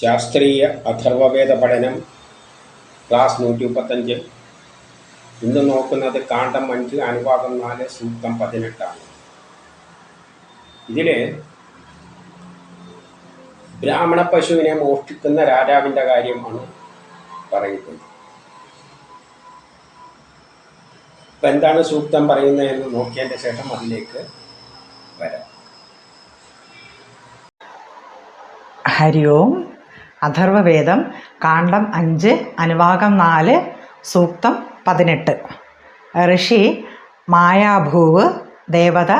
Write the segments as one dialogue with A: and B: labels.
A: ശാസ്ത്രീയ അഥർവവേദ പഠനം ക്ലാസ് നൂറ്റി മുപ്പത്തഞ്ച് ഇന്ന് നോക്കുന്നത് കാണ്ഡം അഞ്ച് അനുഭാഗം നാല് സൂക്തം പതിനെട്ടാണ്. ഇതിൽ ബ്രാഹ്മണ പശുവിനെ മോഷ്ടിക്കുന്ന രാജാവിന്റെ കാര്യമാണ് പറയുന്നത്. ഇപ്പം എന്താണ് സൂക്തം പറയുന്നതെന്ന് നോക്കിയതിന്റെ ശേഷം അതിലേക്ക് വരാം.
B: ഹരി ഓം. അഥർവവേദം കാണ്ഡം അഞ്ച് അനുവാകം നാല് സൂക്തം പതിനെട്ട്. ഋഷി മായാഭൂവ് ദേവത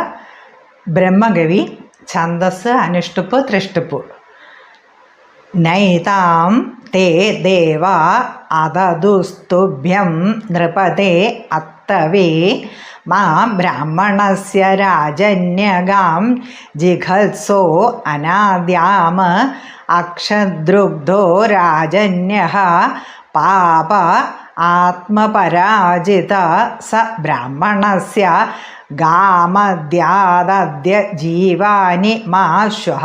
B: ബ്രഹ്മഗവി ഛന്ദസ് അനുഷ്ടുപ്പ് തൃഷ്ടുപ്പ് നൈതാം തേ ദേവ അതദുസ്തുഭ്യം നൃപതേ അത്തവേ മാ ബ്രാഹ്മണസ്യ രാജന്യകാം ജിഘത്സോ അനാദ്യാമ അക്ഷദ്രുഗ്ധോ രാജന്യ പാപ ആത്മപരാജിത സ ബ്രാഹ്മണസ്യ ഗാമദ്യാദ്യ ജീവാനി മാ ശ്വഃ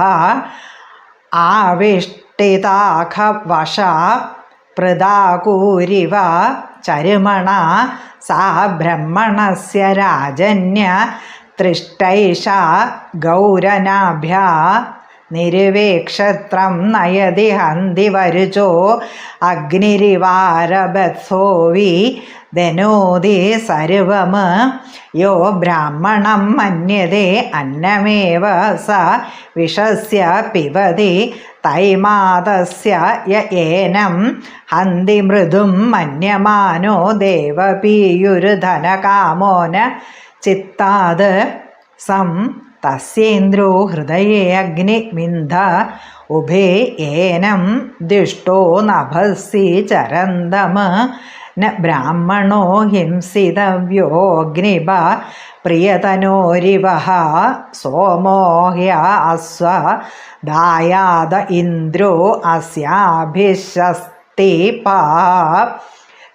B: ആവിഷ്ടിതാഖവശ പൃതാകൂരിവ ചരുമണ സാ ബ്രഹ്മണസ്യ രാജന്യ തൃഷ്ടൈഷ ഗൗരനാഭ്യ നിരുവേക്ഷത്രം നയതി ഹന്തി വരുചോ അഗ്നിരിവാരബത്സോവി ധനോതി സർവം യോ ബ്രാഹ്മണം മന്യതേ അന്നമേവ സ വിഷസ്യ പിബതി തൈമാതസ്യ യ ഏനം ഹന്തി മൃദും മന്യമാനോ ദേവപീയുരുധനകാമോന ചിത്താത് സം തസ്യേന്ദ്രോ ഹൃദയേ അഗ്നിമിന്ധ ഉഭേ ഏനം ദിഷ്ടോ നഭസി ചരന്തമ ന ബ്രാഹ്മണോ ഹിംസിതവ്യോഗ്നിബ പ്രിയതനോരിവ സോമോഹ്യ അസ്വ ദായാദ ഇന്ദ്രോ അസ്യാഭിശസ്തി പാ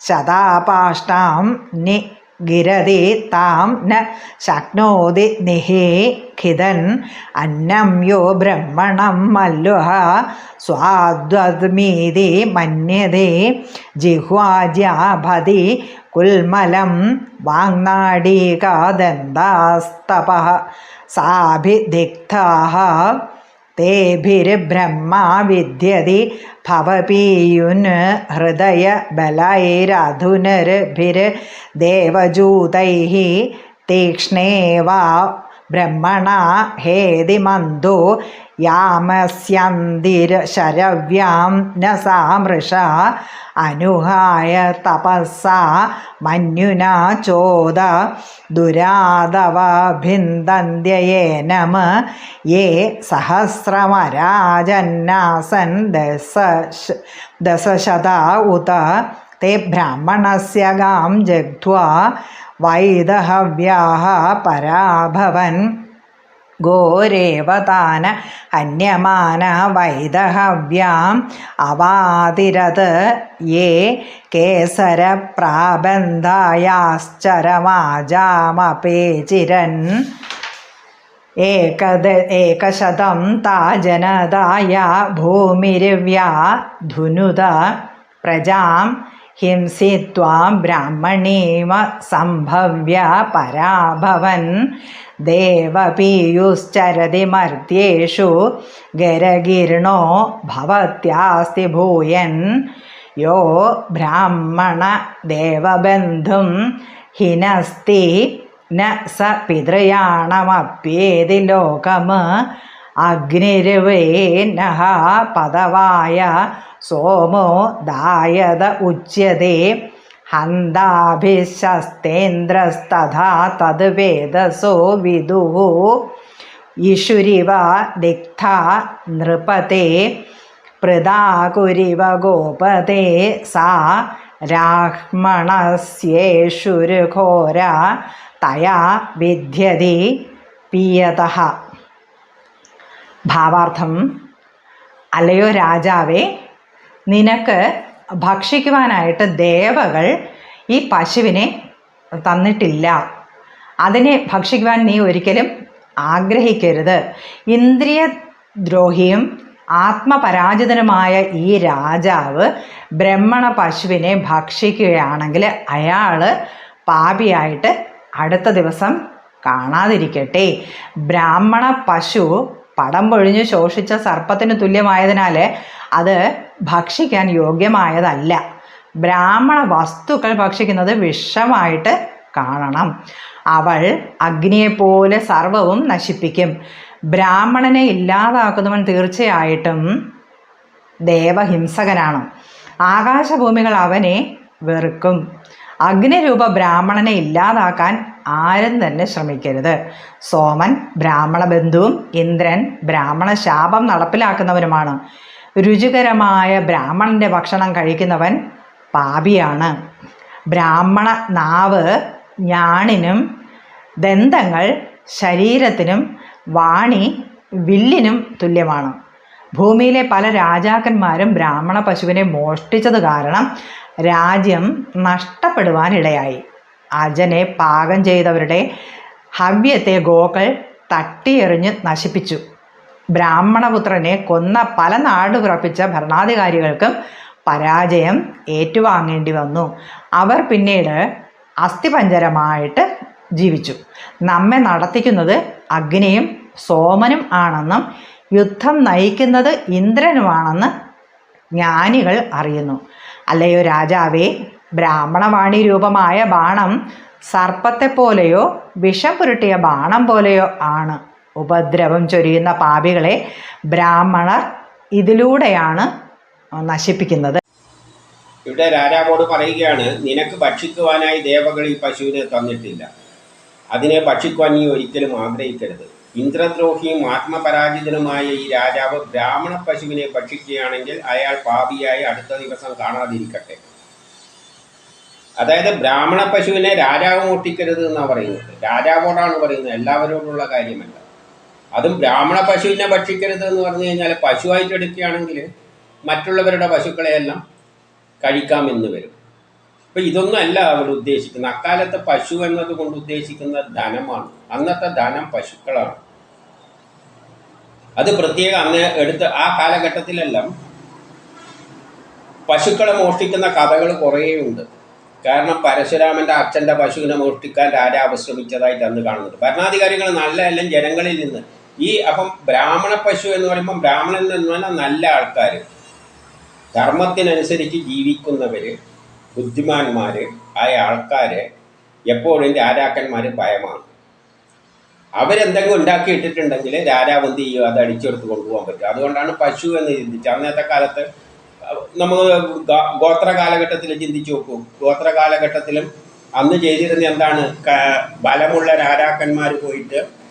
B: ശതാപാഷ്ടാം നി ഗിരതി താം ന ശക്നോതി നിഹേഖിതൻ അന്നം യോ ബ്രഹ്മണം മല്ലുഹ സ്വാദ്വദ്മീതി മന്യതേ ജിഹ്വാജ്യാഭതി കുൽമലം വാങ്നാടീകാദന്താസ്തപ സാഭിദിഗ്ധാः തേഭിർബ്രഹ്മാ വിദ്യതി ഭവപീയുൻ ദേവജൂതൈ തീക്ഷ്ണേവാ ബ്രഹ്മണ ഹേതിമന്ദോ യാമസ്യന്തിരശരവ്യാം ന സാമൃഷ അനുഹായ തപസ്സാ മന്യുനാ ചോദ ദുരാദവഭിന്ദന്ത്യയേനമ യേ സഹസ്രമരാജന്നാസൻ ദശ ദശശത ഉത ते ब्राह्मणस्य गां जग्ध्वा വൈദഹവ്യാഹ പരാഭവൻ. ഗോരേവതാന അന്യമാന വൈദഹവ്യാം അവാതിരത് യേ കേസരപ്രാബന്ധായാശ്ചരമാജാമപേചിരൻ ഏകദ ഏകശതം താ ജനതായ ഭൂമിരിവ്യാ ധുനുത പ്രജാം ഹിംസിത്വാ ബ്രാഹ്മണീവ സംഭവ്യ പരാഭവൻ. ദേവപീയുശ്ചരതി മർദ്യേഷു ഗരഗിർണോ ഭവത്യാസ്തി ഭൂയൻ. യോ ബ്രാഹ്മണ ദേവബന്ധും ഹിനസ്തി ന സ പിതൃയാണമപ്യേതി ലോകം അഗ്നിരുവേ നഹ പദവായ സോമോ ദായത ഉച്യതേ ഹന്താഭിശസ്തേന്ദ്രസ്തഥാ തത് വേദസോ വിദുഹു. ഇഷുരിവ ദിഗ്ധ നൃപതേ പൃതാകുരിവ ഗോപതേ സാ രാഹ്മണസ്യേഷുരുഘോര തയാ വിദ്യതി പീയത ഭാവാർത്ഥം അലയോ രാജാവേ നിനക്ക് ഭക്ഷിക്കുവാനായിട്ട് ദേവകൾ ഈ പശുവിനെ തന്നിട്ടില്ല. അതിനെ ഭക്ഷിക്കുവാൻ നീ ഒരിക്കലും ആഗ്രഹിക്കരുത്. ഇന്ദ്രിയ ദ്രോഹിയും ആത്മപരാജിതനുമായ ഈ രാജാവ് ബ്രഹ്മണ പശുവിനെ ഭക്ഷിക്കുകയാണെങ്കിൽ അയാൾ പാപിയായിട്ട് അടുത്ത ദിവസം കാണാതിരിക്കട്ടെ. ബ്രാഹ്മണ പശു പടം പൊഴിഞ്ഞ് ശോഷിച്ച സർപ്പത്തിന് തുല്യമായതിനാൽ അത് ഭക്ഷിക്കാൻ യോഗ്യമായതല്ല. ബ്രാഹ്മണ വസ്തുക്കൾ ഭക്ഷിക്കുന്നത് വിഷമായിട്ട് കാണണം. അവൾ അഗ്നിയെപ്പോലെ സർവവും നശിപ്പിക്കും. ബ്രാഹ്മണനെ ഇല്ലാതാക്കുന്നവൻ തീർച്ചയായിട്ടും ദേവഹിംസകനാണ്. ആകാശഭൂമികൾ അവനെ വെറുക്കും. അഗ്നിരൂപ ബ്രാഹ്മണനെ ഇല്ലാതാക്കാൻ ആരും തന്നെ ശ്രമിക്കരുത്. സോമൻ ബ്രാഹ്മണ ബന്ധുവും ഇന്ദ്രൻ ബ്രാഹ്മണ ശാപം നടപ്പിലാക്കുന്നവനുമാണ്. രുചികരമായ ബ്രാഹ്മണന്റെ ഭക്ഷണം കഴിക്കുന്നവൻ പാപിയാണ്. ബ്രാഹ്മണ നാവ് ഞാണിനും ദന്തങ്ങൾ ശരീരത്തിനും വാണി വില്ലിനും തുല്യമാണ്. ഭൂമിയിലെ പല രാജാക്കന്മാരും ബ്രാഹ്മണ പശുവിനെ മോഷ്ടിച്ചത് കാരണം രാജ്യം നഷ്ടപ്പെടുവാനിടയായി. അജനെ പാകം ചെയ്തവരുടെ ഹവ്യത്തെ ഗോക്കൾ തട്ടിയെറിഞ്ഞ് നശിപ്പിച്ചു. ബ്രാഹ്മണപുത്രനെ കൊന്ന പല നാട് നാടുപിറപ്പിച്ച ഭരണാധികാരികൾക്കും പരാജയം ഏറ്റുവാങ്ങേണ്ടി വന്നു. അവർ പിന്നീട് അസ്ഥിപഞ്ചരമായിട്ട് ജീവിച്ചു. നമ്മെ നടത്തിക്കുന്നത് അഗ്നിയും സോമനും ആണെന്നും യുദ്ധം നയിക്കുന്നത് ഇന്ദ്രനുമാണെന്ന് ജ്ഞാനികൾ അറിയുന്നു. അല്ലയോ രാജാവേ ബ്രാഹ്മണവാണി രൂപമായ ബാണം സർപ്പത്തെപ്പോലെയോ വിഷം പുരട്ടിയ ബാണം പോലെയോ ആണ്. ഉപദ്രവം ചൊരിയുന്ന പാപികളെ ബ്രാഹ്മണർ ഇതിലൂടെയാണ് നശിപ്പിക്കുന്നത്.
A: ഇവിടെ രാജാവോട് പറയുകയാണ് നിനക്ക് ഭക്ഷിക്കുവാനായി ദേവകൾ ഈ പശുവിനെ തന്നിട്ടില്ല. അതിനെ ഭക്ഷിക്കുവാൻ നീ ഒരിക്കലും ആഗ്രഹിക്കരുത്. ഇന്ദ്രദ്രോഹിയും ആത്മപരാജിതനുമായ ഈ രാജാവ് ബ്രാഹ്മണ പശുവിനെ ഭക്ഷിക്കുകയാണെങ്കിൽ അയാൾ പാപിയായി അടുത്ത ദിവസം കാണാതിരിക്കട്ടെ. അതായത് ബ്രാഹ്മണ പശുവിനെ രാജാവ് മുട്ടിക്കരുത് എന്നാണ് പറയുന്നത്. രാജാവോടാണ് പറയുന്നത്. എല്ലാവരോടുള്ള കാര്യമല്ല. അതും ബ്രാഹ്മണ പശുവിനെ ഭക്ഷിക്കരുത് എന്ന് പറഞ്ഞു കഴിഞ്ഞാൽ പശുവായിട്ട് എടുക്കുകയാണെങ്കിൽ മറ്റുള്ളവരുടെ പശുക്കളെയെല്ലാം കഴിക്കാമെന്ന് വരും. അപ്പം ഇതൊന്നും അല്ല അവർ ഉദ്ദേശിക്കുന്നത്. അക്കാലത്തെ പശു എന്നത് കൊണ്ട് ഉദ്ദേശിക്കുന്ന ധനമാണ്. അന്നത്തെ ധനം പശുക്കളാണ്. അത് പ്രത്യേകം അന്ന് എടുത്ത് ആ കാലഘട്ടത്തിലെല്ലാം പശുക്കളെ മോഷ്ടിക്കുന്ന കഥകൾ കുറേയുണ്ട്. കാരണം പരശുരാമന്റെ അച്ഛന്റെ പശുവിനെ മോഷ്ടിക്കാൻ രാജാവ് ശ്രമിച്ചതായിട്ട് അന്ന് കാണുന്നുണ്ട്. ഭരണാധികാരികൾ നല്ല എല്ലാം ജനങ്ങളിൽ നിന്ന് ഈ അപ്പം ബ്രാഹ്മണ പശു എന്ന് പറയുമ്പോൾ ബ്രാഹ്മണൻ എന്ന് പറഞ്ഞാൽ നല്ല ആൾക്കാർ ധർമ്മത്തിനനുസരിച്ച് ജീവിക്കുന്നവർ ബുദ്ധിമാന്മാർ ആയ ആൾക്കാരെ എപ്പോഴും രാജാക്കന്മാർ ഭയമാണ്. അവരെന്തെങ്കിലും ഉണ്ടാക്കി ഇട്ടിട്ടുണ്ടെങ്കിൽ രാജാവ് എന്ത് ചെയ്യും? അത് അടിച്ചെടുത്ത് കൊണ്ടുപോകാൻ പറ്റും. അതുകൊണ്ടാണ് പശു എന്ന് ചിന്തിച്ചത്. അന്നത്തെ കാലത്ത് നമ്മൾ ഗോത്ര കാലഘട്ടത്തിൽ ചിന്തിച്ചു നോക്കൂ. ഗോത്ര കാലഘട്ടത്തിലും അന്ന് ചെയ്തിരുന്ന എന്താണ്? ബലമുള്ള രാജാക്കന്മാർ പോയിട്ട്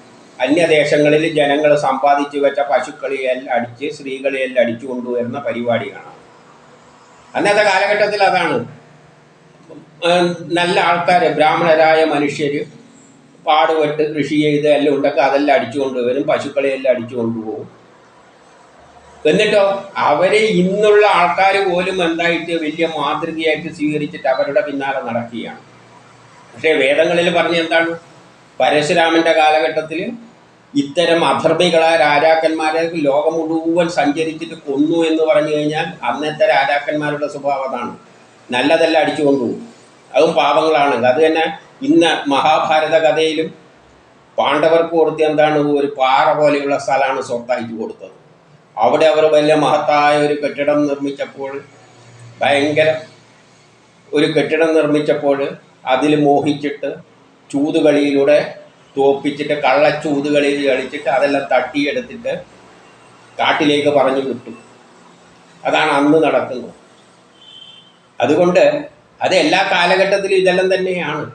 A: അന്യദേശങ്ങളിൽ ജനങ്ങൾ സമ്പാദിച്ചു വെച്ച പശുക്കളെയെല്ലാം അടിച്ച് സ്ത്രീകളെയെല്ലാം അടിച്ചു കൊണ്ടുവരുന്ന പരിപാടി കാണാം അന്നത്തെ കാലഘട്ടത്തിൽ അതാണ്. നല്ല ആൾക്കാർ ബ്രാഹ്മണരായ മനുഷ്യർ പാടുപെട്ട് കൃഷി ചെയ്ത് എല്ലാം ഉണ്ടൊക്കെ അതെല്ലാം അടിച്ചു കൊണ്ടുവരും പശുക്കളെയെല്ലാം അടിച്ചു കൊണ്ടുപോകും. എന്നിട്ടോ അവരെ ഇന്നുള്ള ആൾക്കാർ പോലും എന്തായിട്ട് വലിയ മാതൃകയായിട്ട് സ്വീകരിച്ചിട്ട് അവരുടെ പിന്നാലെ നടക്കുകയാണ്. പക്ഷേ വേദങ്ങളിൽ പറഞ്ഞ എന്താണ്? പരശുരാമന്റെ കാലഘട്ടത്തിൽ ഇത്തരം അധർമ്മികളായ രാജാക്കന്മാരെ ലോകം മുഴുവൻ സഞ്ചരിച്ചിട്ട് കൊന്നു എന്ന് പറഞ്ഞു കഴിഞ്ഞാൽ അന്നത്തെ രാജാക്കന്മാരുടെ സ്വഭാവം അതാണ്. നല്ലതെല്ലാം അടിച്ചു കൊണ്ടുപോകും അതും പാപങ്ങളാണ്. അത് തന്നെ ഇന്ന് മഹാഭാരത കഥയിലും പാണ്ഡവർക്ക് കൊടുത്ത എന്താണ് ഒരു പാറ പോലെയുള്ള സ്ഥലമാണ് സ്വത്തായിട്ട് കൊടുത്തത്. അവിടെ അവർ വലിയ മഹത്തായ ഒരു കെട്ടിടം നിർമ്മിച്ചപ്പോൾ ഭയങ്കര ഒരു കെട്ടിടം നിർമ്മിച്ചപ്പോൾ അതിൽ മോഹിച്ചിട്ട് ചൂതുകളിയിലൂടെ തോപ്പിച്ചിട്ട് കള്ളച്ചൂതുകളിൽ കളിച്ചിട്ട് അതെല്ലാം തട്ടിയെടുത്തിട്ട് കാട്ടിലേക്ക് പറഞ്ഞു വിട്ടു. അതാണ് അന്ന് നടക്കുന്നത്. അതുകൊണ്ട് അത് എല്ലാ കാലഘട്ടത്തിലും ഇതെല്ലാം തന്നെയാണ്.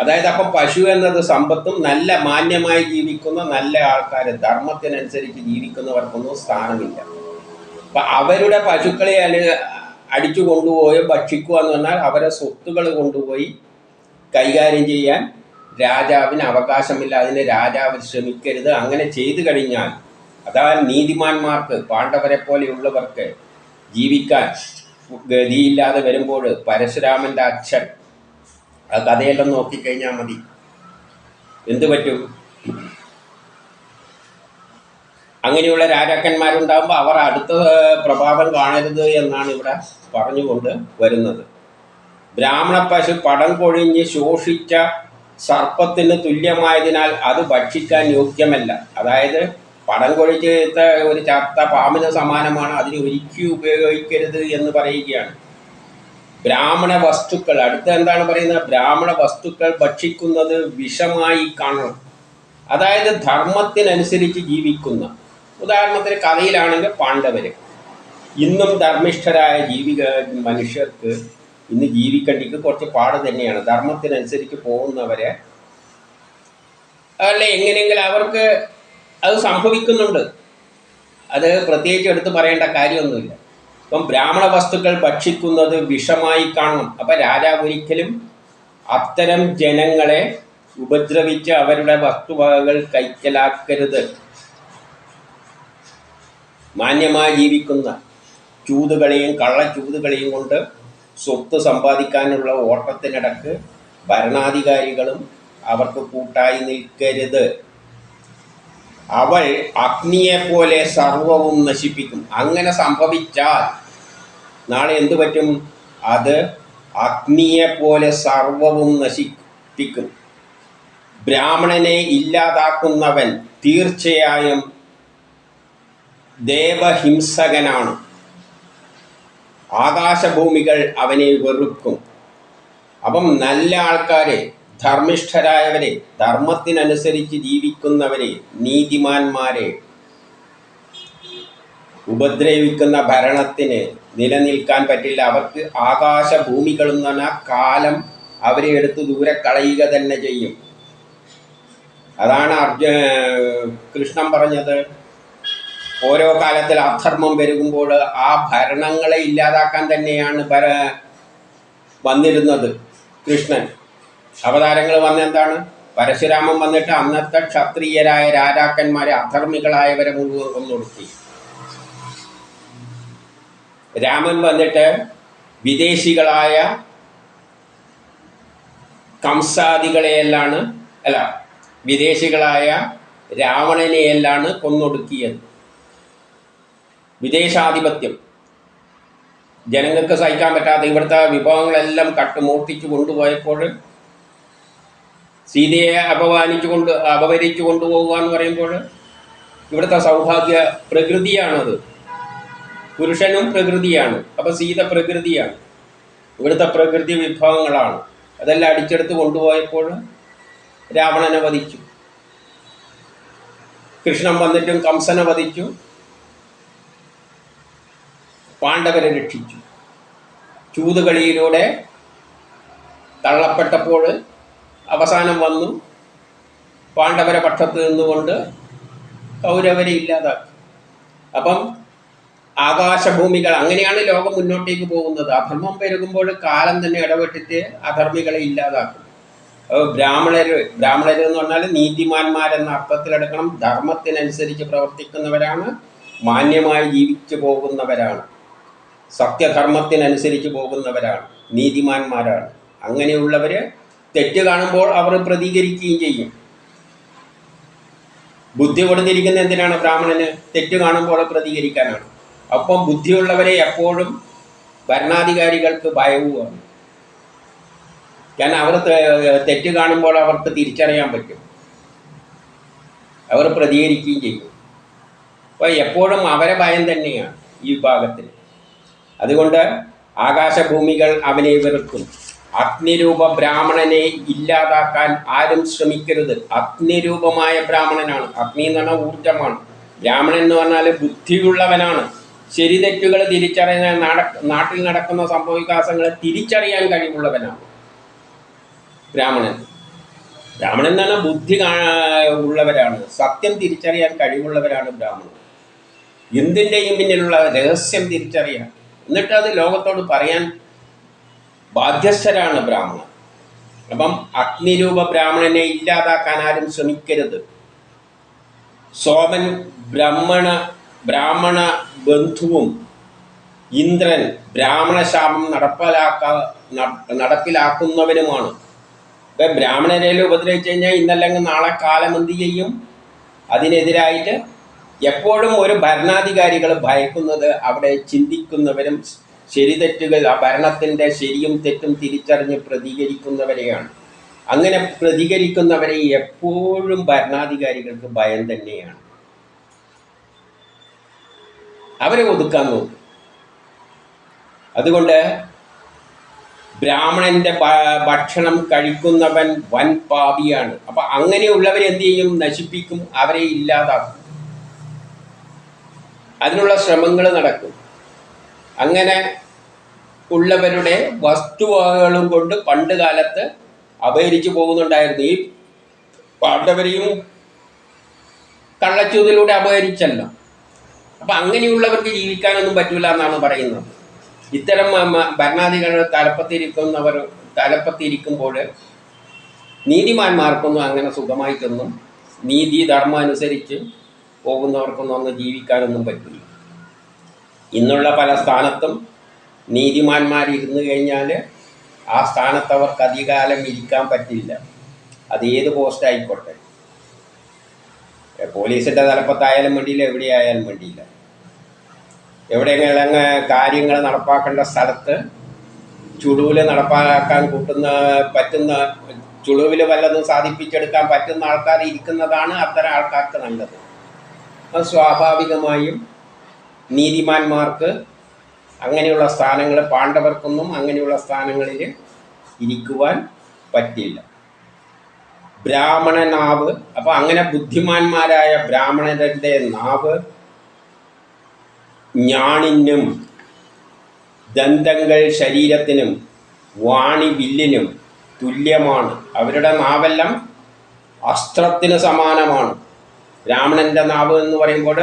A: അതായത് അപ്പം പശു എന്നത് സമ്പത്തും നല്ല മാന്യമായി ജീവിക്കുന്ന നല്ല ആൾക്കാർ ധർമ്മത്തിനനുസരിച്ച് ജീവിക്കുന്നവർക്കൊന്നും സ്ഥാനമില്ല. അപ്പം അവരുടെ പശുക്കളെ അടിച്ചു കൊണ്ടുപോയോ ഭക്ഷിക്കുക എന്ന് പറഞ്ഞാൽ അവരെ സ്വത്തുകൾ കൊണ്ടുപോയി കൈകാര്യം ചെയ്യാൻ രാജാവിന് അവകാശമില്ല അതിന് രാജാവ് ശ്രമിക്കരുത്. അങ്ങനെ ചെയ്തു കഴിഞ്ഞാൽ അതാ നീതിമാന്മാർക്ക് പാണ്ഡവരെ പോലെയുള്ളവർക്ക് ജീവിക്കാൻ ഗതിയില്ലാതെ വരുമ്പോൾ പരശുരാമന്റെ അച്ഛൻ ആ കഥയെല്ലാം നോക്കിക്കഴിഞ്ഞാൽ മതി. എന്തു പറ്റും? അങ്ങനെയുള്ള രാജാക്കന്മാരുണ്ടാകുമ്പോൾ അവർ അടുത്ത പ്രഭാവം കാണരുത് എന്നാണ് ഇവിടെ പറഞ്ഞുകൊണ്ട് വരുന്നത്. ബ്രാഹ്മണ പശു പടം കൊഴിഞ്ഞ് ശോഷിച്ച സർപ്പത്തിന് തുല്യമായതിനാൽ അത് ഭക്ഷിക്കാൻ യോഗ്യമല്ല. അതായത് പടം കൊഴിച്ച് ഒരു ചത്ത പാമ്പിന് സമാനമാണ്. അതിന് ഒരിക്കലും ഉപയോഗിക്കരുത് എന്ന് പറയുകയാണ്. ബ്രാഹ്മണ വസ്തുക്കൾ അടുത്ത എന്താണ് പറയുന്നത്? ബ്രാഹ്മണ വസ്തുക്കൾ ഭക്ഷിക്കുന്നത് വിഷമായി കാണണം. അതായത് ധർമ്മത്തിനനുസരിച്ച് ജീവിക്കുന്ന. ഉദാഹരണത്തിന് കഥയിലാണെങ്കിൽ പാണ്ഡവർ ഇന്നും ധർമ്മിഷ്ഠരായ ജീവിക മനുഷ്യർക്ക് ഇന്ന് ജീവിക്കേണ്ടിക്ക് കുറച്ച് പാട് തന്നെയാണ്. ധർമ്മത്തിനനുസരിച്ച് പോകുന്നവരെ അല്ല എങ്ങനെയെങ്കിലും അവർക്ക് അത് സംഭവിക്കുന്നുണ്ട്. അത് പ്രത്യേകിച്ച് എടുത്ത് പറയേണ്ട കാര്യമൊന്നുമില്ല. ഇപ്പം ബ്രാഹ്മണ വസ്തുക്കൾ ഭക്ഷിക്കുന്നത് വിഷമായി കാണണം. അപ്പം രാജാവ് ഒരിക്കലും അത്തരം ജനങ്ങളെ ഉപദ്രവിച്ച് അവരുടെ വസ്തുവകകൾ കൈക്കലാക്കരുത്. മാന്യമായി ജീവിക്കുന്ന ചൂതുകളെയും കള്ളച്ചൂതുകളെയും കൊണ്ട് സ്വത്ത് സമ്പാദിക്കാനുള്ള ഓട്ടത്തിനിടക്ക് ഭരണാധികാരികളും അവർക്ക് കൂട്ടായി നിൽക്കരുത്. അവൾ അഗ്നിയെ പോലെ സർവവും നശിപ്പിക്കും. അങ്ങനെ സംഭവിച്ചാൽ നാളെ എന്തു പറ്റും? അത് അഗ്നിയെ പോലെ സർവവും നശിപ്പിക്കും. ബ്രാഹ്മണനെ ഇല്ലാതാക്കുന്നവൻ തീർച്ചയായും ദേവഹിംസകനാണ്. ആകാശഭൂമികൾ അവനെ വെറുക്കും. അപ്പം നല്ല ആൾക്കാരെ ധർമ്മിഷ്ഠരായവരെ ധർമ്മത്തിനനുസരിച്ച് ജീവിക്കുന്നവരെ നീതിമാന്മാരെ ഉപദ്രവിക്കുന്ന ഭരണത്തിന് നിലനിൽക്കാൻ പറ്റില്ല. അവർക്ക് ആകാശഭൂമികൾ എന്ന് പറഞ്ഞാൽ കാലം അവരെ എടുത്ത് ദൂരെ കളയുക തന്നെ ചെയ്യും. അതാണ് അർജുന കൃഷ്ണൻ പറഞ്ഞത്. ഓരോ കാലത്തിൽ അധർമ്മം പെരുകുമ്പോൾ ആ ഭരണങ്ങളെ ഇല്ലാതാക്കാൻ തന്നെയാണ് ഭര വന്നിരുന്നത് കൃഷ്ണൻ. അവതാരങ്ങൾ വന്നെന്താണ്? പരശുരാമൻ വന്നിട്ട് അന്നത്തെ ക്ഷത്രിയരായ രാജാക്കന്മാരെ അധർമ്മികളായവരെ മുഴുവൻ കൊന്നൊടുക്കി. രാമൻ വന്നിട്ട് വിദേശികളായ കംസാദികളെയെല്ലാണ് അല്ല വിദേശികളായ രാവണനെയെല്ലാണ് കൊന്നൊടുക്കിയത്. വിദേശാധിപത്യം. ജനങ്ങൾക്ക് സഹിക്കാൻ പറ്റാത്ത ഇവിടുത്തെ വിഭവങ്ങളെല്ലാം കട്ടുമൂർത്തിച്ചു കൊണ്ടുപോയപ്പോൾ സീതയെ അപമാനിച്ചു കൊണ്ട് അപഹരിച്ചു കൊണ്ടുപോകുക എന്ന് പറയുമ്പോൾ ഇവിടുത്തെ സൗഭാഗ്യ പ്രകൃതിയാണത്. പുരുഷനും പ്രകൃതിയാണ്. അപ്പോൾ സീത പ്രകൃതിയാണ്. ഇവിടുത്തെ പ്രകൃതി വിഭവങ്ങളാണ്. അതെല്ലാം അടിച്ചെടുത്ത് കൊണ്ടുപോയപ്പോൾ രാവണനെ വധിച്ചു. കൃഷ്ണൻ വന്നിട്ടും കംസനെ വധിച്ചു. പാണ്ഡവരെ രക്ഷിച്ചു. ചൂതുകളിയിലൂടെ തള്ളപ്പെട്ടപ്പോൾ അവസാനം വന്നു. പാണ്ഡവരെ പക്ഷത്ത് നിന്നുകൊണ്ട് കൗരവരെ ഇല്ലാതാക്കി. അപ്പം ആകാശഭൂമികൾ അങ്ങനെയാണ് ലോകം മുന്നോട്ടേക്ക് പോകുന്നത്. അധർമ്മം പെരുകുമ്പോൾ കാലം തന്നെ ഇടപെട്ടിട്ട് അധർമ്മികളെ ഇല്ലാതാക്കും. അപ്പോൾ ബ്രാഹ്മണർ ബ്രാഹ്മണർ എന്ന് പറഞ്ഞാൽ നീതിമാന്മാരെന്ന അർത്ഥത്തിലെടുക്കണം. ധർമ്മത്തിനനുസരിച്ച് പ്രവർത്തിക്കുന്നവരാണ് മാന്യമായി ജീവിച്ചു പോകുന്നവരാണ്. സത്യധർമ്മത്തിനനുസരിച്ച് പോകുന്നവരാണ് നീതിമാന്മാരാണ്. അങ്ങനെയുള്ളവർ തെറ്റ് കാണുമ്പോൾ അവർ പ്രതികരിക്കുകയും ചെയ്യും. ബുദ്ധി കൊടുത്തിരിക്കുന്ന എന്തിനാണ് ബ്രാഹ്മണന് തെറ്റ് കാണുമ്പോൾ പ്രതികരിക്കാനാണ്? അപ്പം ബുദ്ധിയുള്ളവരെ എപ്പോഴും ഭരണാധികാരികൾക്ക് ഭയവുമാണ്. കാരണം അവർ തെറ്റ് കാണുമ്പോൾ അവർക്ക് തിരിച്ചറിയാൻ പറ്റും. അവർ പ്രതികരിക്കുകയും ചെയ്യും. അപ്പോൾ എപ്പോഴും അവരെ ഭയം തന്നെയാണ് ഈ വിഭാഗത്തിന് അതുകൊണ്ട് ആകാശഭൂമികൾ അവനെ വെറുക്കും അഗ്നിരൂപ ബ്രാഹ്മണനെ ഇല്ലാതാക്കാൻ ആരും ശ്രമിക്കരുത്. അഗ്നിരൂപമായ ബ്രാഹ്മണനാണ്. അഗ്നി എന്ന് പറഞ്ഞാൽ ഊർജമാണ് ബ്രാഹ്മണൻ എന്ന് പറഞ്ഞാൽ ബുദ്ധിയുള്ളവനാണ്. ശരി തെറ്റുകൾ തിരിച്ചറിയാൻ നട നാട്ടിൽ നടക്കുന്ന സംഭവവികാസങ്ങളെ തിരിച്ചറിയാൻ കഴിവുള്ളവനാണ് ബ്രാഹ്മണൻ. ബ്രാഹ്മണൻ എന്ന് പറഞ്ഞാൽ ബുദ്ധി ഉള്ളവരാണ്. സത്യം തിരിച്ചറിയാൻ കഴിവുള്ളവരാണ് ബ്രാഹ്മണൻ. എന്തിന്റെയും പിന്നിലുള്ള രഹസ്യം തിരിച്ചറിയാൻ എന്നിട്ട് അത് ലോകത്തോട് പറയാൻ ബാധ്യസ്ഥരാണ് ബ്രാഹ്മണൻ അപ്പം അഗ്നിരൂപ ബ്രാഹ്മണനെ ഇല്ലാതാക്കാൻ ആരും ശ്രമിക്കരുത്. സോമൻ ബ്രാഹ്മണ ബ്രാഹ്മണ ബന്ധുവും ഇന്ദ്രൻ ബ്രാഹ്മണശാപം നടപ്പിലാക്ക നടപ്പിലാക്കുന്നവരുമാണ് ഇപ്പം ബ്രാഹ്മണരെ ഉപദ്രവിച്ചു കഴിഞ്ഞാൽ ഇന്നല്ലെങ്കിൽ നാളെ കാലം എന്ത് ചെയ്യും? അതിനെതിരായിട്ട് എപ്പോഴും ഒരു ഭരണാധികാരികൾ ഭയക്കുന്നത് അവിടെ ചിന്തിക്കുന്നവരും ശരിതെറ്റുകൾ ആ ഭരണത്തിന്റെ ശരിയും തെറ്റും തിരിച്ചറിഞ്ഞ് പ്രതികരിക്കുന്നവരെയാണ്. അങ്ങനെ പ്രതികരിക്കുന്നവരെ എപ്പോഴും ഭരണാധികാരികൾക്ക് ഭയം തന്നെയാണ്. അവരെ ഒതുക്കാൻ നോക്കും. അതുകൊണ്ട് ബ്രാഹ്മണന്റെ ഭക്ഷണം കഴിക്കുന്നവൻ വൻ പാപിയാണ്. അപ്പൊ അങ്ങനെയുള്ളവരെ എന്ത് ചെയ്യും? നശിപ്പിക്കും. അവരെ ഇല്ലാതാക്കും. അതിനുള്ള ശ്രമങ്ങൾ നടക്കും. അങ്ങനെ ഉള്ളവരുടെ വസ്തുവകകളും കൊണ്ട് പണ്ട് കാലത്ത് അപഹരിച്ചു പോകുന്നുണ്ടായിരുന്നു. ഈ പാണ്ഡവരെയും കള്ളച്ചൂതിലൂടെ അപഹരിച്ചല്ലോ. അപ്പൊ അങ്ങനെയുള്ളവർക്ക് ജീവിക്കാനൊന്നും പറ്റില്ല എന്നാണ് പറയുന്നത്. ഇത്തരം ഭരണാധികാരികൾ തലപ്പത്തിരിക്കുന്നവർ തലപ്പത്തിരിക്കുമ്പോൾ നീതിമാന്മാർക്കൊന്നും അങ്ങനെ സുഖമായിട്ടൊന്നും നീതി ധർമ്മം അനുസരിച്ച് പോകുന്നവർക്കൊന്നും അന്ന് ജീവിക്കാനൊന്നും പറ്റില്ല. ഇന്നുള്ള പല സ്ഥാനത്തും നീതിമാന്മാർ നീതിമാന്മാരിരുന്നു കഴിഞ്ഞാൽ ആ സ്ഥാനത്ത് അവർക്ക് അധികാലം ഇരിക്കാൻ പറ്റില്ല. അത് ഏത് പോസ്റ്റ് ആയിക്കോട്ടെ. പോലീസിന്റെ തലപ്പത്തായാലും വേണ്ടിയില്ല എവിടെയായാലും വേണ്ടിയില്ല. എവിടെയെങ്കിലും കാര്യങ്ങൾ നടപ്പാക്കേണ്ട സ്ഥലത്ത് ചുടുവിൽ നടപ്പാക്കാൻ കൂട്ടുന്ന പറ്റുന്ന ചുളുവിൽ വല്ലതും സാധിപ്പിച്ചെടുക്കാൻ പറ്റുന്ന ആൾക്കാർ ഇരിക്കുന്നതാണ് അത്തരം ആൾക്കാർക്ക് നല്ലത്. അത് സ്വാഭാവികമായും നീതിമാന്മാർക്ക് അങ്ങനെയുള്ള സ്ഥാനങ്ങൾ പാണ്ഡവർക്കൊന്നും അങ്ങനെയുള്ള സ്ഥാനങ്ങളിൽ ഇരിക്കുവാൻ പറ്റില്ല. ബ്രാഹ്മണ നാവ് അപ്പോൾ അങ്ങനെ ബുദ്ധിമാന്മാരായ ബ്രാഹ്മണരുടെ നാവ് ഞാണിനും ദന്തങ്ങൾ ശരീരത്തിനും വാണി വില്ലിനും തുല്യമാണ്. അവരുടെ നാവെല്ലാം അസ്ത്രത്തിന് സമാനമാണ്. ബ്രാഹ്മണന്റെ നാവ് എന്ന് പറയുമ്പോൾ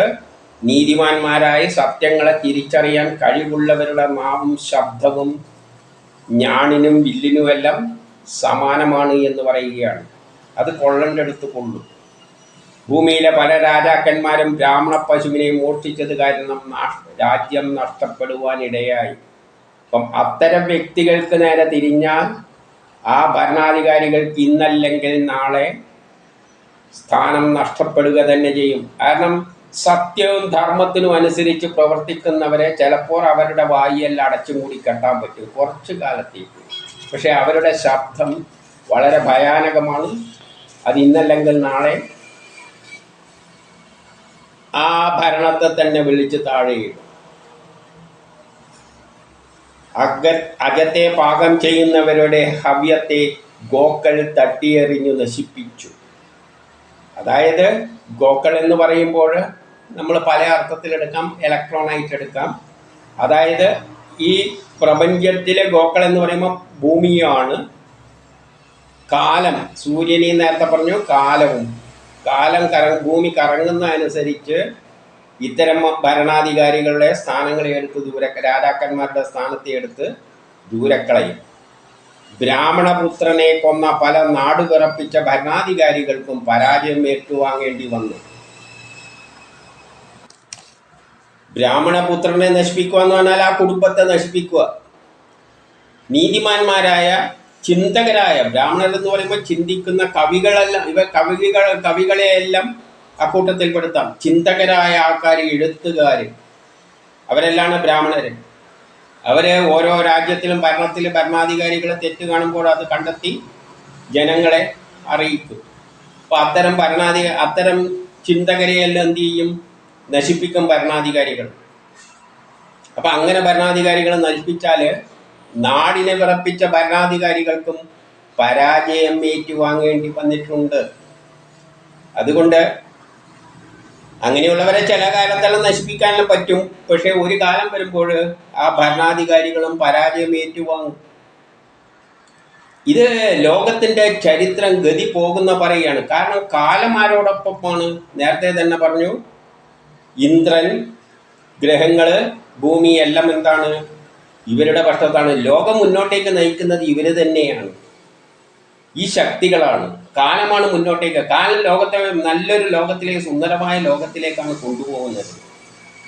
A: നീതിമാന്മാരായ സത്യങ്ങളെ തിരിച്ചറിയാൻ കഴിവുള്ളവരുടെ നാവും ശബ്ദവും ഞാണിനും വില്ലിനുമെല്ലാം സമാനമാണ് എന്ന് പറയുകയാണ്. അത് കൊള്ളണ്ടെടുത്ത് കൊള്ളു. ഭൂമിയിലെ പല രാജാക്കന്മാരും ബ്രാഹ്മണ പശുവിനെ മോഷ്ടിച്ചത് കാരണം രാജ്യം നഷ്ടപ്പെടുവാനിടയായി. അപ്പം അത്തരം വ്യക്തികൾക്ക് നേരെ തിരിഞ്ഞാൽ ആ ഭരണാധികാരികൾക്ക് ഇന്നല്ലെങ്കിൽ നാളെ സ്ഥാനം നഷ്ടപ്പെടുക തന്നെ ചെയ്യും. കാരണം സത്യവും ധർമ്മത്തിനും അനുസരിച്ച് പ്രവർത്തിക്കുന്നവരെ ചിലപ്പോൾ അവരുടെ വായിയെല്ലാം അടച്ചു മൂടി കെട്ടാൻ പറ്റും. കുറച്ചു കാലത്തേക്ക്. പക്ഷേ അവരുടെ ശബ്ദം വളരെ ഭയാനകമാണ്. അത് ഇന്നല്ലെങ്കിൽ നാളെ ആ ഭരണത്തെ തന്നെ വിളിച്ച് താഴെയിടും. അക അകത്തെ പാകം ചെയ്യുന്നവരുടെ ഹവ്യത്തെ ഗോക്കൾ തട്ടിയെറിഞ്ഞു നശിപ്പിച്ചു. അതായത് ഗോക്കൾ എന്ന് പറയുമ്പോൾ നമ്മൾ പല അർത്ഥത്തിലെടുക്കാം ഇലക്ട്രോണായിട്ട് എടുക്കാം. അതായത് ഈ പ്രപഞ്ചത്തിലെ ഗോക്കൾ എന്ന് പറയുമ്പോൾ ഭൂമിയാണ്. കാലം സൂര്യനെ നേരത്തെ പറഞ്ഞു കാലവും. കാലം കറ ഭൂമി കറങ്ങുന്ന അനുസരിച്ച് ഇത്തരം ഭരണാധികാരികളുടെ സ്ഥാനങ്ങളെ എടുത്ത് ദൂരക്ക രാജാക്കന്മാരുടെ സ്ഥാനത്തെ എടുത്ത് ദൂരക്കളയും. ബ്രാഹ്മണപുത്രനെ കൊന്ന പല നാടുപിറപ്പിച്ച ഭരണാധികാരികൾക്കും പരാജയം ഏറ്റുവാങ്ങേണ്ടി വന്നു. ബ്രാഹ്മണപുത്രനെ നശിപ്പിക്കുക എന്ന് പറഞ്ഞാൽ ആ കുടുംബത്തെ നശിപ്പിക്കുക. നീതിമാന്മാരായ ചിന്തകരായ ബ്രാഹ്മണർ എന്ന് പറയുമ്പോൾ ചിന്തിക്കുന്ന കവികളെല്ലാം ഇവ കവികൾ കവികളെയെല്ലാം അക്കൂട്ടത്തിൽപ്പെടുത്താം. ചിന്തകരായ ആൾക്കാർ എഴുത്തുകാർ അവരെല്ലാം ബ്രാഹ്മണർ അവർ ഓരോ രാജ്യത്തിലും ഭരണത്തിലും ഭരണാധികാരികളെ തെറ്റ് കാണുമ്പോൾ അത് കണ്ടെത്തി ജനങ്ങളെ അറിയിക്കും. അപ്പോൾ അത്തരം ഭരണാധിക അത്തരം ചിന്തകരെയെല്ലാം എന്ത് ചെയ്യും? നശിപ്പിക്കും ഭരണാധികാരികൾ. അപ്പം അങ്ങനെ ഭരണാധികാരികളെ നശിപ്പിച്ചാൽ നാടിനെ വിറപ്പിച്ച ഭരണാധികാരികൾക്കും പരാജയം ഏറ്റുവാങ്ങേണ്ടി വന്നിട്ടുണ്ട്. അതുകൊണ്ട് അങ്ങനെയുള്ളവരെ ചില കാലത്തെല്ലാം നശിപ്പിക്കാനും പറ്റും. പക്ഷെ ഒരു കാലം വരുമ്പോൾ ആ ഭരണാധികാരികളും പരാജയം ഏറ്റുവാങ്ങും. ഇത് ലോകത്തിന്റെ ചരിത്രം ഗതി പോകുന്ന പറയുകയാണ്. കാരണം കാലം ആരോടൊപ്പമാണ്. നേരത്തെ തന്നെ പറഞ്ഞു ഇന്ദ്രൻ ഗ്രഹങ്ങൾ ഭൂമി എല്ലാം എന്താണ്? ഇവരുടെ പക്ഷത്താണ് ലോകം മുന്നോട്ടേക്ക് നയിക്കുന്നത് ഇവർ തന്നെയാണ്. ഈ ശക്തികളാണ്. കാലമാണ് മുന്നോട്ടേക്ക്. കാലം ലോകത്തെ നല്ലൊരു ലോകത്തിലേക്ക് സുന്ദരമായ ലോകത്തിലേക്കാണ് കൊണ്ടുപോകുന്നത്.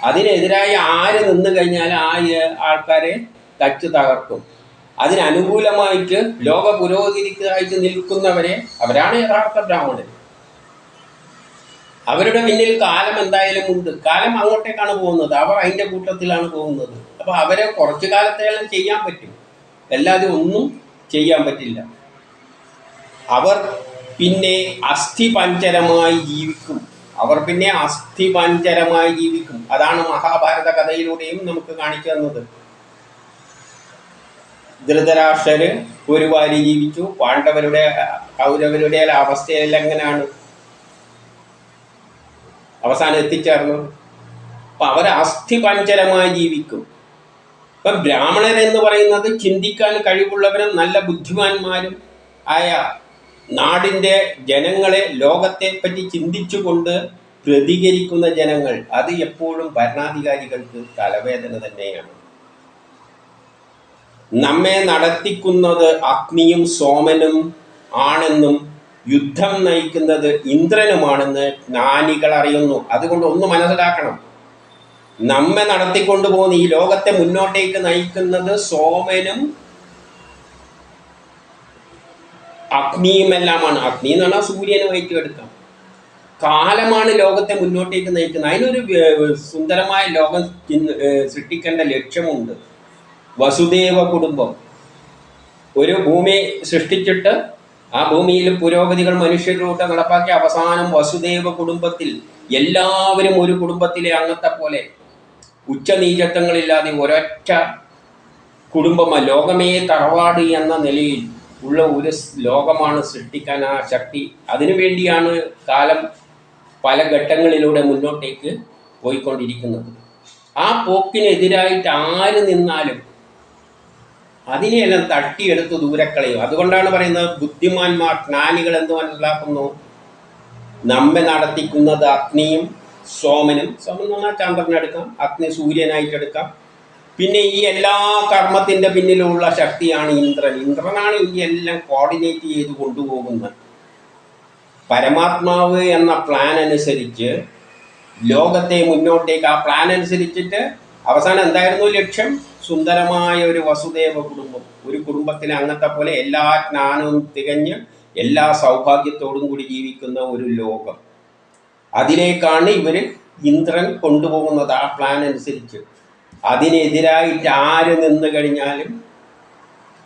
A: അതിനെതിരായി ആര് നിന്ന് കഴിഞ്ഞാൽ ആ ആൾക്കാരെ തച്ചു തകർക്കും. അതിനനുകൂലമായിട്ട് ലോക പുരോഗതിക്കായിട്ട് നിൽക്കുന്നവരെ അവരാണ് യഥാർത്ഥ ബ്രാഹ്മണർ. അവരുടെ പിന്നിൽ കാലം എന്തായാലും ഉണ്ട്. കാലം അങ്ങോട്ടേക്കാണ് പോകുന്നത്. അവർ അതിന്റെ കൂട്ടത്തിലാണ് പോകുന്നത്. അപ്പോൾ അവരെ കുറച്ചു കാലത്തേലും ചെയ്യാൻ പറ്റും. അല്ലാതെ ഒന്നും ചെയ്യാൻ പറ്റില്ല. അവർ പിന്നെ അസ്ഥിപഞ്ചരമായി ജീവിക്കും. അവർ പിന്നെ അസ്ഥിപഞ്ചരമായി ജീവിക്കും. അതാണ് മഹാഭാരത കഥയിലൂടെയും നമുക്ക് കാണിച്ചു തന്നത്. ധൃതരാഷ്ട്രര് ഒരു വാരി ജീവിച്ചു. പാണ്ഡവരുടെ കൗരവരുടെ അവസ്ഥയിൽ എങ്ങനെയാണ്? അവസാനം എത്തിച്ചേർന്നത് അപ്പൊ അവർ അസ്ഥിപഞ്ചരമായി ജീവിക്കും. ഇപ്പം ബ്രാഹ്മണരെന്ന് പറയുന്നത് ചിന്തിക്കാൻ കഴിവുള്ളവരും നല്ല ബുദ്ധിമാന്മാരും ആയ നാടിന്റെ ജനങ്ങളെ ലോകത്തെ പറ്റി ചിന്തിച്ചുകൊണ്ട് പ്രതികരിക്കുന്ന ജനങ്ങൾ അത് എപ്പോഴും ഭരണാധികാരികൾക്ക് തലവേദന തന്നെയാണ്. നമ്മെ നടത്തിക്കുന്നത് അഗ്നിയും സോമനും ആണെന്നും യുദ്ധം നയിക്കുന്നത് ഇന്ദ്രനുമാണെന്ന് ജ്ഞാനികൾ അറിയുന്നു. അതുകൊണ്ട് ഒന്ന് മനസ്സിലാക്കണം. നമ്മെ നടത്തിക്കൊണ്ടു പോകുന്ന ഈ ലോകത്തെ മുന്നോട്ടേക്ക് നയിക്കുന്നത് സോമനും അഗ്നിയുമെല്ലാമാണ്. അഗ്നി എന്ന് പറഞ്ഞാൽ വഹിച്ചു എടുക്കാം. കാലമാണ് ലോകത്തെ മുന്നോട്ടേക്ക് നയിക്കുന്നത്. അതിനൊരു സുന്ദരമായ ലോകം സൃഷ്ടിക്കേണ്ട ലക്ഷ്യമുണ്ട്. വസുദേവ കുടുംബം. ഒരു ഭൂമി സൃഷ്ടിച്ചിട്ട് ആ ഭൂമിയിൽ പുരോഗതികൾ മനുഷ്യരിലൂടെ നടപ്പാക്കി അവസാനം വസുദേവ കുടുംബത്തിൽ എല്ലാവരും ഒരു കുടുംബത്തിലെ അംഗത്തെ പോലെ ഉച്ചനീചത്വങ്ങളില്ലാതെ ഒരൊറ്റ കുടുംബമാണ് ലോകമേ തറവാട് എന്ന നിലയിൽ ഉള്ള ഒരു ലോകമാണ് സൃഷ്ടിക്കാൻ ആ ശക്തി. അതിനുവേണ്ടിയാണ് കാലം പല ഘട്ടങ്ങളിലൂടെ മുന്നോട്ടേക്ക് പോയിക്കൊണ്ടിരിക്കുന്നത്. ആ പോക്കിനെതിരായിട്ട് ആര് നിന്നാലും അതിനെയെല്ലാം തട്ടിയെടുത്ത് ദൂരക്കളയും. അതുകൊണ്ടാണ് പറയുന്നത് ബുദ്ധിമാന്മാർ ജ്ഞാനികൾ എന്ത് മനസ്സിലാക്കുന്നു നമ്മെ നടത്തിക്കുന്നത് അഗ്നിയും സോമനും. സോമൻ എന്ന് പറഞ്ഞാൽ ചന്ദ്രനെ എടുക്കാം അഗ്നി സൂര്യനായിട്ട് എടുക്കാം. പിന്നെ ഈ എല്ലാ കർമ്മത്തിന്റെ പിന്നിലുള്ള ശക്തിയാണ് ഇന്ദ്രൻ. ഇന്ദ്രനാണ് എല്ലാം കോർഡിനേറ്റ് ചെയ്ത് കൊണ്ടുപോകുന്നത്. പരമാത്മാവ് എന്ന പ്ലാൻ അനുസരിച്ച് ലോകത്തെ മുന്നോട്ടേക്ക് ആ പ്ലാൻ അനുസരിച്ചിട്ട് അവസാനം എന്തായിരുന്നു ലക്ഷ്യം? സുന്ദരമായ ഒരു വസുദേവ കുടുംബം. ഒരു കുടുംബത്തിലെ അംഗത്തെ പോലെ എല്ലാ ജ്ഞാനവും തികഞ്ഞ് എല്ലാ സൗഭാഗ്യത്തോടും കൂടി ജീവിക്കുന്ന ഒരു ലോകം. അതിലേക്കാണ് ഇവർ ഇന്ദ്രൻ കൊണ്ടുപോകുന്നത് ആ പ്ലാൻ അനുസരിച്ച്. അതിനെതിരായിട്ട് ആര് നിന്ന് കഴിഞ്ഞാലും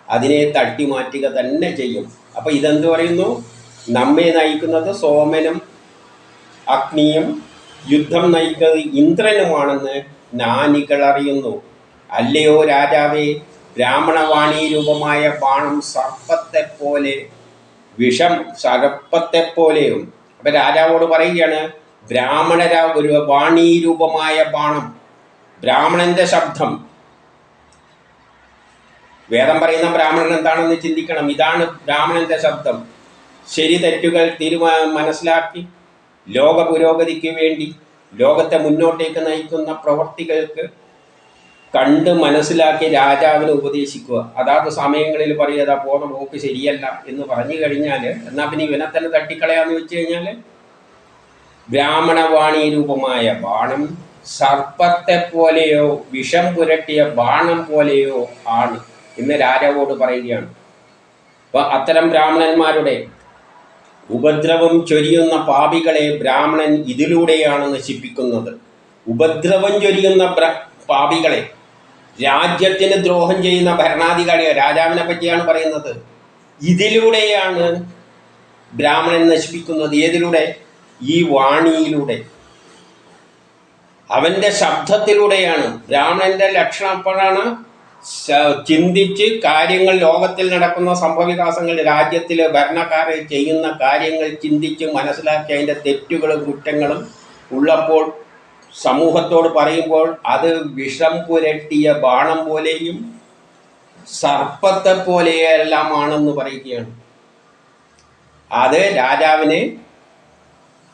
A: അതിനെ തട്ടി മാറ്റുക തന്നെ ചെയ്യും. അപ്പൊ ഇതെന്ത് പറയുന്നു? നമ്മെ നയിക്കുന്നത് സോമനും അഗ്നിയും യുദ്ധം നയിക്കുന്നത് ഇന്ദ്രനുമാണെന്ന് നാനികൾ അറിയുന്നു. അല്ലയോ രാജാവേ ബ്രാഹ്മണവാണി രൂപമായ ബാണം സർപ്പത്തെ പോലെ വിഷം സർപ്പത്തെ പോലെയും അപ്പൊ രാജാവോട് പറയുകയാണ് ബ്രാഹ്മണര ഒരു വാണി രൂപമായ ബാണം. ബ്രാഹ്മണന്റെ ശബ്ദം. വേദം പറയുന്ന ബ്രാഹ്മണൻ എന്താണെന്ന് ചിന്തിക്കണം. ഇതാണ് ബ്രാഹ്മണന്റെ ശബ്ദം. ശരി തെറ്റുകൾ തീരുമാ മനസ്സിലാക്കി ലോക പുരോഗതിക്ക് വേണ്ടി ലോകത്തെ മുന്നോട്ടേക്ക് നയിക്കുന്ന പ്രവർത്തികൾക്ക് കണ്ട് മനസ്സിലാക്കി രാജാവിനെ ഉപദേശിക്കുക. അതാത് സമയങ്ങളിൽ പറയുക പോണ പോക്ക് ശരിയല്ല എന്ന് പറഞ്ഞു കഴിഞ്ഞാൽ എന്നാൽ പിന്നെ ഇവനെ തന്നെ തട്ടിക്കളയാന്ന് വെച്ച് കഴിഞ്ഞാൽ ബ്രാഹ്മണവാണി രൂപമായ ബാണം സർപ്പത്തെ പോലെയോ വിഷം പുരട്ടിയ ബാണം പോലെയോ ആണ് എന്ന് രാജാവോട് പറയുകയാണ്. അപ്പൊ അത്തരം ബ്രാഹ്മണന്മാരുടെ ഉപദ്രവം ചൊരിയുന്ന പാപികളെ ബ്രാഹ്മണൻ ഇതിലൂടെയാണ് നശിപ്പിക്കുന്നത്. ഉപദ്രവം ചൊരിയുന്ന പാപികളെ രാജ്യത്തിന് ദ്രോഹം ചെയ്യുന്ന ഭരണാധികാരിയെ രാജാവിനെ പറ്റിയാണ് പറയുന്നത്. ഇതിലൂടെയാണ് ബ്രാഹ്മണൻ നശിപ്പിക്കുന്നത്. ഏതിലൂടെ? ഈ വാണിയിലൂടെ. അവന്റെ ശബ്ദത്തിലൂടെയാണ്. രാമന്റെ ലക്ഷണം ചിന്തിച്ച് കാര്യങ്ങൾ ലോകത്തിൽ നടക്കുന്ന സംഭവവികാസങ്ങൾ രാജ്യത്തിലെ ഭരണക്കാരെ ചെയ്യുന്ന കാര്യങ്ങൾ ചിന്തിച്ച് മനസ്സിലാക്കി അതിന്റെ തെറ്റുകളും കുറ്റങ്ങളും ഉള്ളപ്പോൾ സമൂഹത്തോട് പറയുമ്പോൾ അത് വിഷം പുരട്ടിയ ബാണം പോലെയും സർപ്പത്തെ പോലെയെല്ലാമാണെന്ന് പറയുകയാണ്. അത് രാജാവിനെ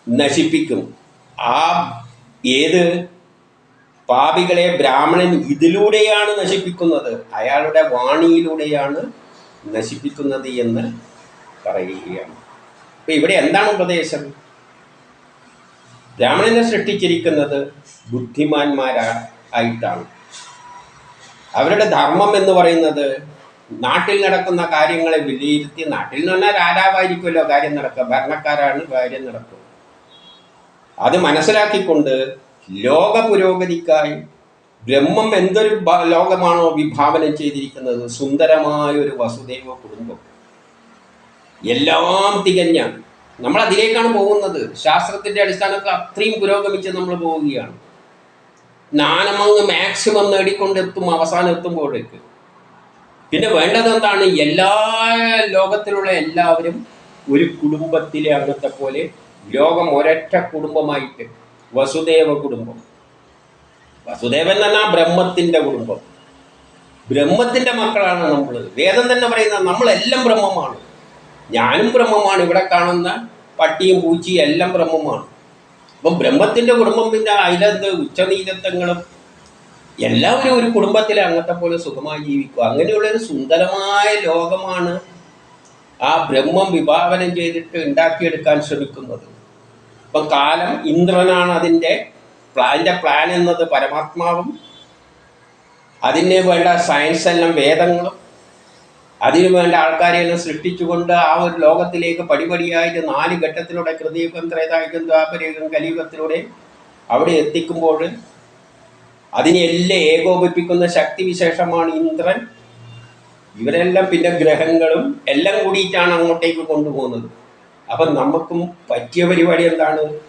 A: നശിപ്പിക്കും. ആ ഏത്? പാപികളെ ബ്രാഹ്മണൻ ഇതിലൂടെയാണ് നശിപ്പിക്കുന്നത്. അയാളുടെ വാണിയിലൂടെയാണ് നശിപ്പിക്കുന്നത് എന്ന് പറയുകയാണ്. അപ്പൊ ഇവിടെ എന്താണ് ഉപദേശം? ബ്രാഹ്മണനെ സൃഷ്ടിച്ചിരിക്കുന്നത് ബുദ്ധിമാന്മാരാ ആയിട്ടാണ്. അവരുടെ ധർമ്മം എന്ന് പറയുന്നത് നാട്ടിൽ നടക്കുന്ന കാര്യങ്ങളെ വിലയിരുത്തി നാട്ടിൽ നിന്ന് പറഞ്ഞാൽ രാജാവായിരിക്കുമല്ലോ കാര്യം നടക്കുക. ഭരണക്കാരാണ് കാര്യം നടക്കുക. അത് മനസ്സിലാക്കിക്കൊണ്ട് ലോക പുരോഗതിക്കായി ബ്രഹ്മം എന്തൊരു ലോകമാണോ വിഭാവനം ചെയ്തിരിക്കുന്നത്? സുന്ദരമായ ഒരു വസുദൈവ കുടുംബം. എല്ലാം തികഞ്ഞ നമ്മൾ അതിലേക്കാണ് പോകുന്നത്. ശാസ്ത്രത്തിന്റെ അടിസ്ഥാനത്തിൽ അത്രയും പുരോഗമിച്ച് നമ്മൾ പോവുകയാണ്. ജ്ഞാനമങ്ങ് മാക്സിമം നേടിക്കൊണ്ടെത്തും അവസാനം എത്തുമ്പോഴേക്ക്. പിന്നെ വേണ്ടത് എന്താണ്? എല്ലാ ലോകത്തിലുള്ള എല്ലാവരും ഒരു കുടുംബത്തിലെ അംഗത്തെ പോലെ ലോകം ഒരൊറ്റ കുടുംബമായിട്ട് വസുദേവ കുടുംബം. വസുദേവൻ തന്നെ ബ്രഹ്മത്തിന്റെ കുടുംബം. ബ്രഹ്മത്തിന്റെ മക്കളാണ് നമ്മൾ വേദം തന്നെ പറയുന്ന നമ്മളെല്ലാം ബ്രഹ്മമാണ്. ഞാനും ബ്രഹ്മമാണ്. ഇവിടെ കാണുന്ന പട്ടിയും പൂച്ചിയും എല്ലാം ബ്രഹ്മമാണ്. അപ്പം ബ്രഹ്മത്തിന്റെ കുടുംബം പിന്നെ അതിലെന്ത് ഉച്ചനീചത്വങ്ങളും എല്ലാവരും ഒരു കുടുംബത്തിലെ അംഗത്തെ പോലെ സുഖമായി ജീവിക്കുക. അങ്ങനെയുള്ള ഒരു സുന്ദരമായ ലോകമാണ് ആ ബ്രഹ്മം വിഭാവനം ചെയ്തിട്ട് ഉണ്ടാക്കിയെടുക്കാൻ ശ്രമിക്കുന്നത്. അപ്പം കാലം ഇന്ദ്രനാണ് അതിന്റെ പ്ലാന്റെ പ്ലാൻ എന്നത് പരമാത്മാവും. അതിന് വേണ്ട സയൻസ് എല്ലാം വേദങ്ങളും. അതിനു വേണ്ട ആൾക്കാരെയെല്ലാം സൃഷ്ടിച്ചുകൊണ്ട് ആ ഒരു ലോകത്തിലേക്ക് പടിപടിയായിട്ട് നാല് ഘട്ടത്തിലൂടെ കൃതിയുഗം ത്രേതായുഗം ദ്വാപരയുഗം കലിയുഗത്തിലൂടെ അവിടെ എത്തിക്കുമ്പോൾ അതിനെല്ലാം ഏകോപിപ്പിക്കുന്ന ശക്തി വിശേഷമാണ് ഇന്ദ്രൻ. ഇവരെല്ലാം പിന്നെ ഗ്രഹങ്ങളും എല്ലാം കൂടിയിട്ടാണ് അങ്ങോട്ടേക്ക് കൊണ്ടുപോകുന്നത്. അപ്പം നമുക്കും പറ്റിയ പരിപാടി എന്താണ്?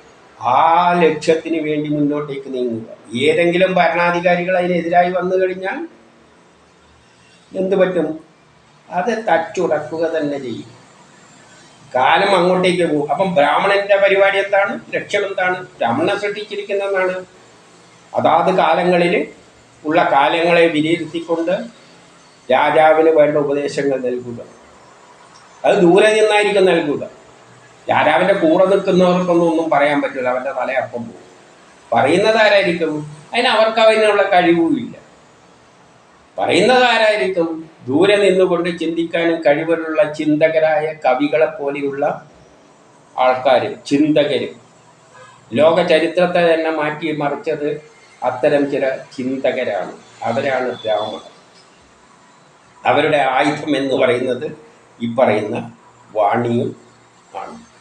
A: ആ ലക്ഷ്യത്തിന് വേണ്ടി മുന്നോട്ടേക്ക് നീങ്ങുക. ഏതെങ്കിലും ഭരണാധികാരികൾ അതിനെതിരായി വന്നു കഴിഞ്ഞാൽ എന്ത് പറ്റും? അത് തച്ചുടക്കുക തന്നെ ചെയ്യും. കാലം അങ്ങോട്ടേക്ക് പോകും. അപ്പം ബ്രാഹ്മണന്റെ പരിപാടി എന്താണ്? ലക്ഷ്യം എന്താണ്? ബ്രാഹ്മണനെ സൃഷ്ടിച്ചിരിക്കുന്നതാണ് അതാത് കാലങ്ങളിൽ ഉള്ള കാലങ്ങളെ വിലയിരുത്തിക്കൊണ്ട് രാജാവിന് വേണ്ട ഉപദേശങ്ങൾ നൽകുക. അത് ദൂരെ നിന്നായിരിക്കും നൽകുക. രാജാവിന്റെ കൂടെ നിൽക്കുന്നവർക്കൊന്നും ഒന്നും പറയാൻ പറ്റില്ല. അവന്റെ തലയപ്പം പോകും. പറയുന്നത് ആരായിരിക്കും? അതിന് അവർക്ക് അതിനുള്ള കഴിവുമില്ല പറയുന്നത് ആരായിരിക്കും? ദൂരെ നിന്നുകൊണ്ട് ചിന്തിക്കാനും കഴിവുള്ള ചിന്തകരായ കവികളെ പോലെയുള്ള ആൾക്കാർ ചിന്തകർ ലോക ചരിത്രത്തെ തന്നെ മാറ്റി മറിച്ചത് അത്തരം ചില ചിന്തകരാണ്. അവരാണ് ബ്രാഹ്മണർ. അവരുടെ ആയുധം എന്ന് പറയുന്നത് ഈ പറയുന്ന വാണിയും ആണ്.